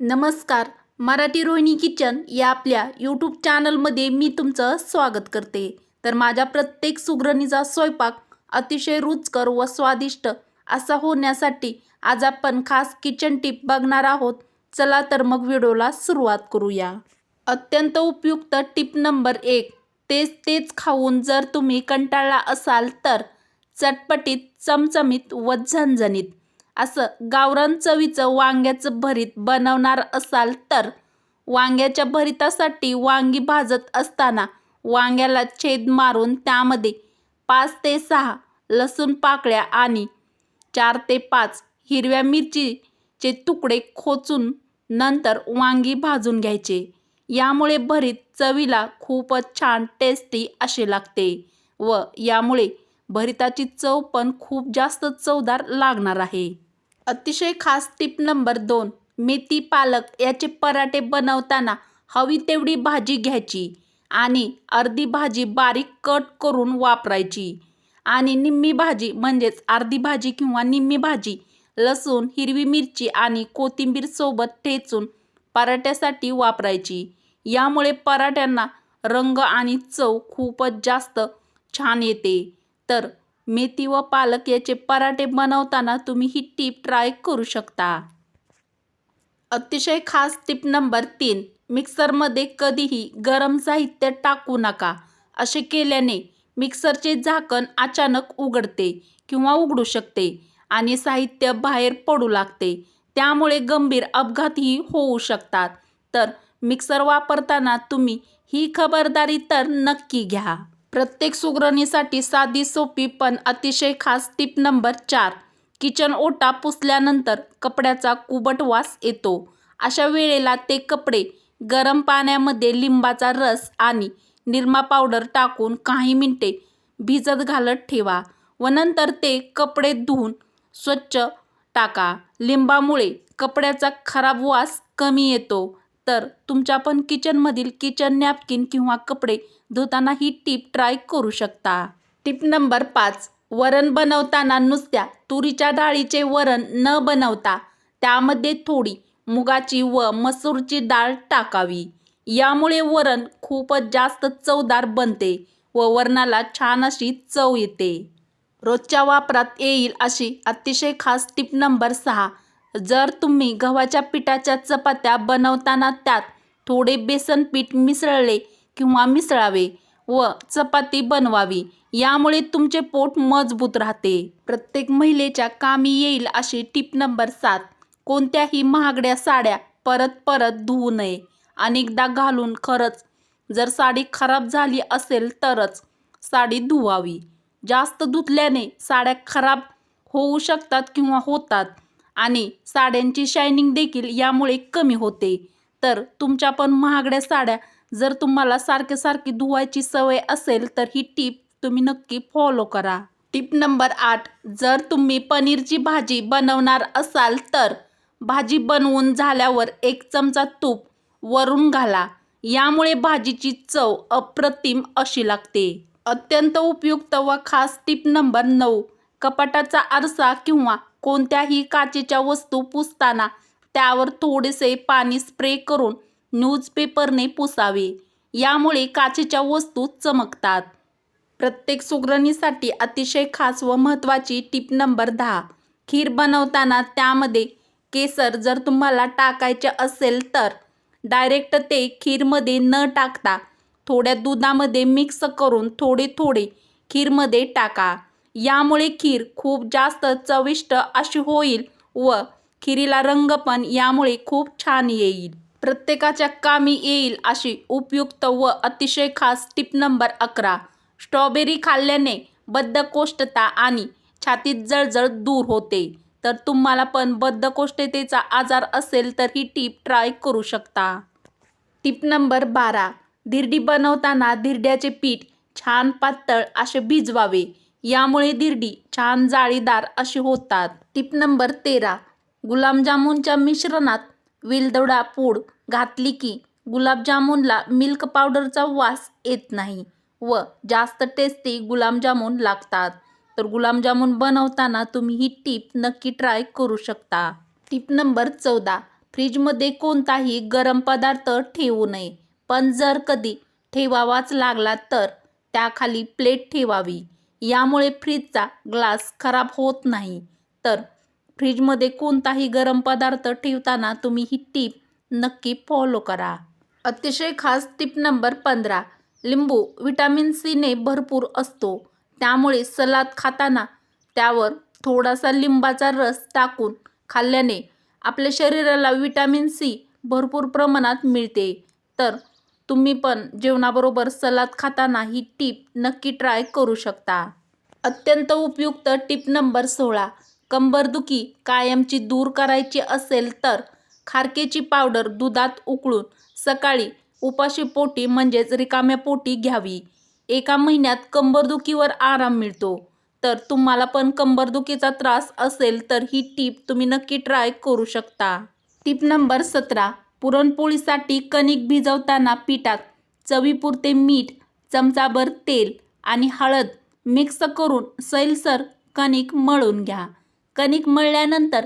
नमस्कार मराठी रोहिणी किचन या आपल्या यूट्यूब चॅनलमध्ये मी तुमचं स्वागत करते. तर माझ्या प्रत्येक सुगरणीचा स्वयंपाक अतिशय रुचकर व स्वादिष्ट असा होण्यासाठी आज आपण खास किचन टिप बघणार आहोत. चला तर मग व्हिडिओला सुरुवात करूया. अत्यंत उपयुक्त टिप नंबर एक तेच तेच खाऊन जर तुम्ही कंटाळला असाल तर चटपटीत चमचमीत व झणझणीत असं गावरान चवीचं वांग्याचं भरीत बनवणार असाल तर वांग्याच्या भरितासाठी वांगी भाजत असताना वांग्याला छेद मारून त्यामध्ये पाच ते सहा लसूण पाकळ्या आणि चार ते पाच हिरव्या मिरचीचे तुकडे खोचून नंतर वांगी भाजून घ्यायचे. यामुळे भरीत चवीला खूपच छान टेस्टी असे लागते व यामुळे भरिताची चव पण खूप जास्त चवदार लागणार आहे. अतिशय खास टिप नंबर दोन मेथी पालक याचे पराठे बनवताना हवी तेवढी भाजी घ्यायची आणि अर्धी भाजी बारीक कट करून वापरायची. आणि निम्मी भाजी म्हणजेच अर्धी भाजी किंवा निम्मी भाजी लसूण हिरवी मिरची आणि कोथिंबीर सोबत ठेचून पराठ्यासाठी वापरायची. यामुळे पराठ्यांना रंग आणि चव खूपच जास्त छान येते. तर मेथी व पालक याचे पराठे बनवताना तुम्ही ही टीप ट्राय करू शकता. अतिशय खास टिप नंबर तीन मिक्सरमध्ये कधीही गरम साहित्य टाकू नका. असे केल्याने मिक्सरचे झाकण अचानक उघडते किंवा उघडू शकते आणि साहित्य बाहेर पडू लागते. त्यामुळे गंभीर अपघातही होऊ शकतात. तर मिक्सर वापरताना तुम्ही ही खबरदारी तर नक्की घ्या. प्रत्येक सुगरणीसाठी साधी सोपी पण अतिशय खास टिप नंबर चार. किचन ओटा पुसल्यानंतर कपड्याचा कुबट वास येतो. अशा वेळेला ते कपडे गरम पाण्यामध्ये लिंबाचा रस आणि निरमा पावडर टाकून काही मिनटे भिजत घालत ठेवा व नंतर ते कपडे धुवून स्वच्छ टाका. लिंबामुळे कपड्याचा खराब वास कमी येतो. तर तुमच्या पण किचनमधील किचन नॅपकिन किंवा कपडे धुताना ही टीप ट्राय करू शकता. टिप नंबर पाच. वरण बनवताना नुसत्या तुरीच्या डाळीचे वरण न बनवता त्यामध्ये थोडी मुगाची व मसूरची डाळ टाकावी. यामुळे वरण खूपच जास्त चवदार बनते व वरणाला छान अशी चव येते. रोजच्या वापरात येईल अशी अतिशय खास टिप नंबर सहा. जर तुम्ही गव्हाच्या पिठाच्या चपात्या बनवताना त्यात थोडे बेसन पीठ मिसळले किंवा मिसळावे व चपाती बनवावी यामुळे तुमचे पोट मजबूत राहते. प्रत्येक महिलेच्या कामी येईल अशी टिप नंबर सात. कोणत्याही महागड्या साड्या परत परत धुवू नये. अनेकदा घालून खरंच जर साडी खराब झाली असेल तरच साडी धुवावी. जास्त धुतल्याने साड्या खराब होऊ शकतात किंवा होतात आणि साड्यांची शायनिंग देखील यामुळे कमी होते. तर तुमच्या पण महागड्या साड्या जर तुम्हाला सारखे सारखी धुवायची सवय असेल तर ही टीप तुम्ही नक्की फॉलो करा. टिप नंबर आठ जर तुम्ही पनीरची भाजी बनवणार असाल तर भाजी बनवून झाल्यावर एक चमचा तूप वरून घाला. यामुळे भाजीची चव अप्रतिम अशी लागते. अत्यंत उपयुक्त व खास टिप नंबर नऊ कपाटाचा आरसा किंवा कोणत्याही काचेच्या वस्तू पुसताना त्यावर थोडेसे पाणी स्प्रे करून न्यूजपेपरने पुसावे. यामुळे काचेच्या वस्तू चमकतात. प्रत्येक सुगरणीसाठी अतिशय खास व महत्त्वाची टिप नंबर दहा. खीर बनवताना त्यामध्ये केसर जर तुम्हाला टाकायचे असेल तर डायरेक्ट ते खीरमध्ये न टाकता थोड्या दुधामध्ये मिक्स करून थोडे थोडे खीरमध्ये टाका. यामुळे खीर खूप जास्त चविष्ट अशी होईल व खिरीला रंग पण यामुळे खूप छान येईल. प्रत्येकाच्या कामी येईल अशी उपयुक्त व अतिशय खास टिप नंबर अकरा. स्ट्रॉबेरी खाल्ल्याने बद्धकोष्ठता आणि छातीत जळजळ दूर होते. तर तुम्हाला पण बद्धकोष्ठतेचा आजार असेल तर ही टीप ट्राय करू शकता. टिप नंबर बारा. धिरडी बनवताना धिरड्याचे पीठ छान पातळ असे भिजवावे. यामुळे दिरडी छान जाळीदार अशी होतात. टिप नंबर तेरा. गुलाबजामुनच्या मिश्रणात विलदवडा पूड घातली की गुलाबजामुनला मिल्क पावडरचा वास येत नाही व जास्त टेस्टी गुलाबजामुन लागतात. तर गुलाबजामुन बनवताना तुम्ही ही टीप नक्की ट्राय करू शकता. टिप नंबर चौदा. फ्रीजमध्ये कोणताही गरम पदार्थ ठेवू नये. पण जर कधी ठेवावाच लागला तर त्याखाली प्लेट ठेवावी. यामुळे फ्रीजचा ग्लास खराब होत नाही. तर फ्रीजमध्ये कोणताही गरम पदार्थ ठेवताना तुम्ही ही टीप नक्की फॉलो करा. अतिशय खास टीप नंबर पंधरा लिंबू विटॅमिन सीने भरपूर असतो. त्यामुळे सलाद खाताना त्यावर थोडासा लिंबाचा रस टाकून खाल्ल्याने आपल्या शरीराला विटॅमिन सी भरपूर प्रमाणात मिळते. तर तुम्ही पण जेवणाबरोबर सलाद खाताना ही टीप नक्की ट्राय करू शकता. अत्यंत उपयुक्त टीप नंबर सोळा. कंबरदुखी कायमची दूर करायची असेल तर खारकेची पावडर दुधात उकळून सकाळी उपाशी पोटी म्हणजेच रिकाम्या पोटी घ्यावी. एका महिन्यात कंबरदुखीवर आराम मिळतो. तर तुम्हाला पण कंबरदुखीचा त्रास असेल तर ही टीप तुम्ही नक्की ट्राय करू शकता. टीप नंबर सतरा. पुरणपोळीसाठी कणिक भिजवताना पिठात चवीपुरते मीठ चमचाभर तेल आणि हळद मिक्स करून सैलसर कणिक मळून घ्या. कणिक मळल्यानंतर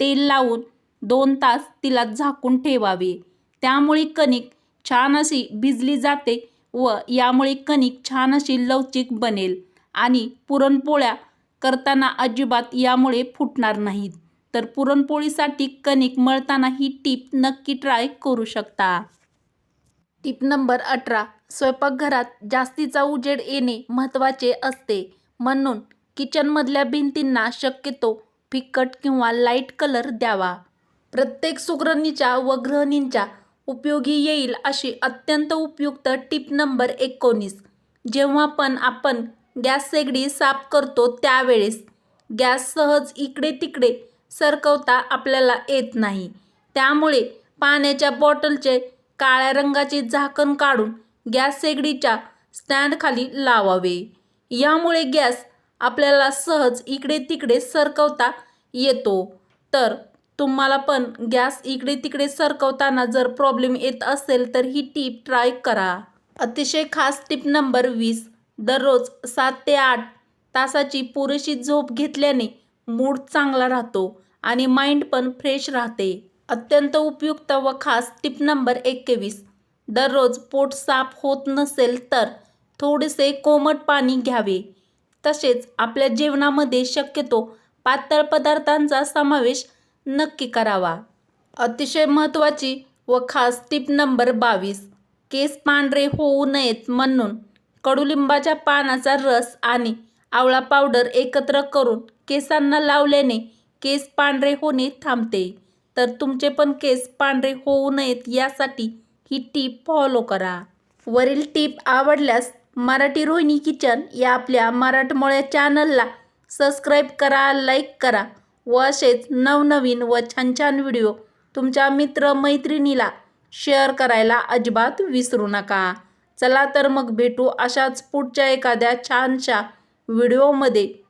तेल लावून दोन तास तिला झाकून ठेवावे. त्यामुळे कणिक छान अशी भिजली जाते व यामुळे कणिक छान अशी लवचिक बनेल आणि पुरणपोळ्या करताना अजिबात यामुळे फुटणार नाहीत. तर पुरणपोळीसाठी कणिक मळताना ही टीप नक्की ट्राय करू शकता. टीप नंबर अठरा स्वयंपाकघरात जास्तीचा उजेड येणे महत्त्वाचे असते. म्हणून किचनमधल्या भिंतींना शक्यतो फिकट किंवा लाइट कलर द्यावा. प्रत्येक सुगरणीच्या व गृहिणींच्या उपयोगी येईल अशी अत्यंत उपयुक्त टीप नंबर एकोणीस. जेव्हा पण आपण गॅस शेगडी साफ करतो त्यावेळेस गॅस सहज इकडे तिकडे सरकवता आपल्याला येत नाही. त्यामुळे पाण्याच्या बॉटलचे काळ्या रंगाचे झाकण काढून गॅस शेगडीच्या स्टँडखाली लावावे. यामुळे गॅस आपल्याला सहज इकडे तिकडे सरकवता येतो. तर तुम्हाला पण गॅस इकडे तिकडे सरकवताना जर प्रॉब्लेम येत असेल तर ही टीप ट्राय करा. अतिशय खास टीप नंबर वीस. दररोज सात ते आठ तासाची पुरेशी झोप घेतल्याने मूड चांगला राहतो. आणि माइंड पण फ्रेश राहते. अत्यंत उपयुक्त व खास टिप नंबर एकवीस. दररोज पोट साफ होत नसेल तर थोडेसे कोमट पाणी घ्यावे. तसेच आपल्या जेवणामध्ये शक्यतो पातळ पदार्थांचा समावेश नक्की करावा. अतिशय महत्त्वाची व खास टिप नंबर बावीस. केस पांढरे होऊ नयेत म्हणून कडुलिंबाच्या पानाचा रस आणि आवळा पावडर एकत्र करून केसांना लावल्याने केस पांढरे होणे थांबते. तर तुमचे पण केस पांढरे होऊ नयेत यासाठी ही टीप फॉलो करा. वरील टीप आवडल्यास मराठी रोहिणी किचन या आपल्या मराठमोळ्या चॅनलला सबस्क्राईब करा लाईक करा व असेच नवनवीन व छान छान व्हिडिओ तुमच्या मित्रमैत्रिणीला शेअर करायला अजिबात विसरू नका. चला तर मग भेटू अशाच पुढच्या एखाद्या छानशा व्हिडिओमध्ये.